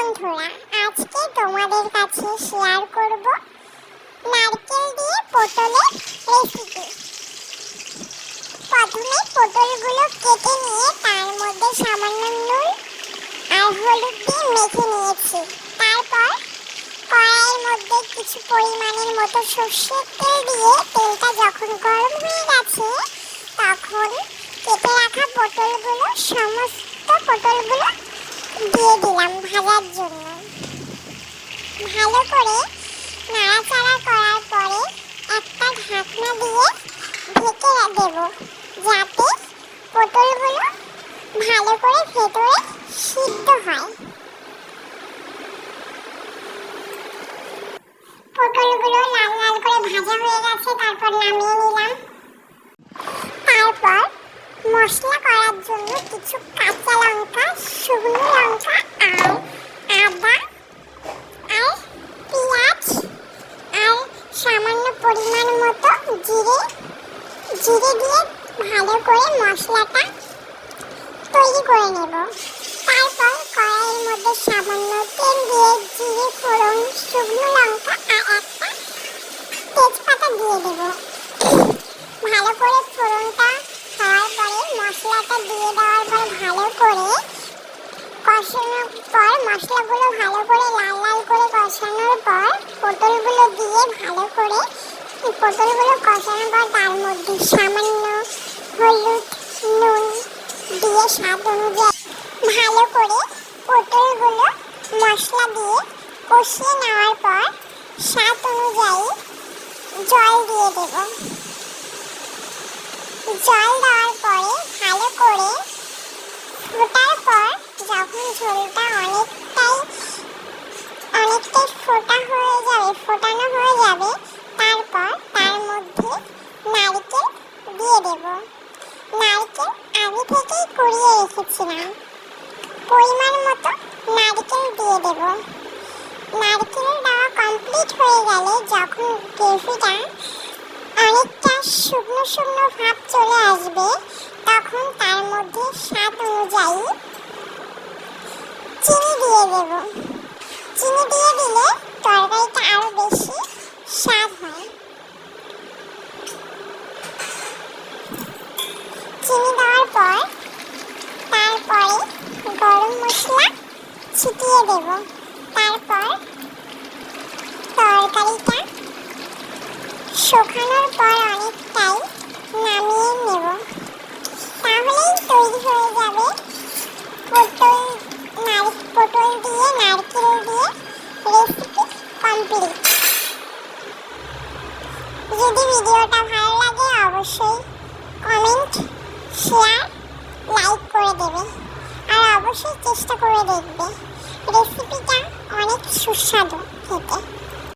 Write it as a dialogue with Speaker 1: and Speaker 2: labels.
Speaker 1: বন্ধুরা, আজকে তোমাদের কাছে শেয়ার করব নারকেল দিয়ে পটলের রেসিপি প্রথমে পটলগুলো কেটে নিয়ে তার মধ্যে সামান্য নুন আর হলুদ দিয়ে মেখে নিয়েছি। তারপর কড়াইয়ের মধ্যে কিছু পরিমাণের মতো সর্ষের তেল দিয়ে তেলটা যখন গরম হয়ে গেছে, তখন কেটে রাখা পটলগুলো, সমস্ত পটলগুলো দিয়ে দিলাম ভাজার জন্য। ভালো করে নাড়াচাড়া করার পরে একটা ঢাকনা দিয়ে ঢেকে দেব, যাতে পটলগুলো ভালো করে ভেতরে সিদ্ধ হয়। পটলগুলো লাল লাল করে ভাজা হয়ে গেছে, তারপর নামিয়ে নিলাম। তারপর মশলা জন্য কিছু কাঁচা লঙ্কা, শুকনো লঙ্কা, আর আদা, আর পেঁয়াজ, আর সামান্য পরিমাণ মতো জিরে জিরে দিয়ে ভালো করে মশলাটা তৈরি করে নেব। তারপর কড়াইয়ের মধ্যে সামান্য তেল দিয়ে জিরে, ফোড়ন, শুকনো লঙ্কা, আর একটা তেজপাতা দিয়ে দেবো। ভালো করে ফোড়নটা মশলাটা দিয়ে দেওয়ার পর ভালো করে কষানোর পর মশলাগুলো ভালো করে লাল লাল করে কষানোর পর পটলগুলো দিয়ে ভালো করে পটলগুলো কষানোর পর তার মধ্যে সামান্য হলুদ, নুন দিয়ে স্বাদ অনুযায়ী ভালো করে পটলগুলো মশলা দিয়ে কষিয়ে নেওয়ার পর স্বাদ অনুযায়ী জল দিয়ে দেবো। জল দেওয়ার করে ফোটার পর যখন ঝোলটা অনেকটাই অনেকটাই ফোটা হয়ে যাবে, ফোটানো হয়ে যাবে, তারপর তার মধ্যে নারকেল দিয়ে দেব। নারকেল আগে থেকেই কুড়িয়ে রেখেছিলাম। পরিমাণ মতো নারকেল দিয়ে দেব। নারকেল দেওয়া কমপ্লিট হয়ে গেলে যখন গ্রেভিটা অনেকটা শুকনো শুকনো ভাব চলে আসবে, তখন তার মধ্যে স্বাদ অনুযায়ী চিনি দিয়ে দেব। চিনি দিয়ে দিলে তরকারিটা আরও বেশি স্বাদ হয়। চিনি দেওয়ার পর তারপরে গরম মশলা ছিটিয়ে দেব তারপর তরকারিটা শুকানোর পর অনেকটাই নামিয়ে নেব। তাহলেই তৈরি হয়ে যাবে। পটল পটল দিয়ে নারকেল দিয়ে রেসিপি কমপ্লিট যদি ভিডিওটা ভালো লাগে অবশ্যই কমেন্ট শেয়ার লাইক করে দেবে। আর অবশ্যই চেষ্টা করে দেখবে। রেসিপিটা অনেক সুস্বাদু খেতে।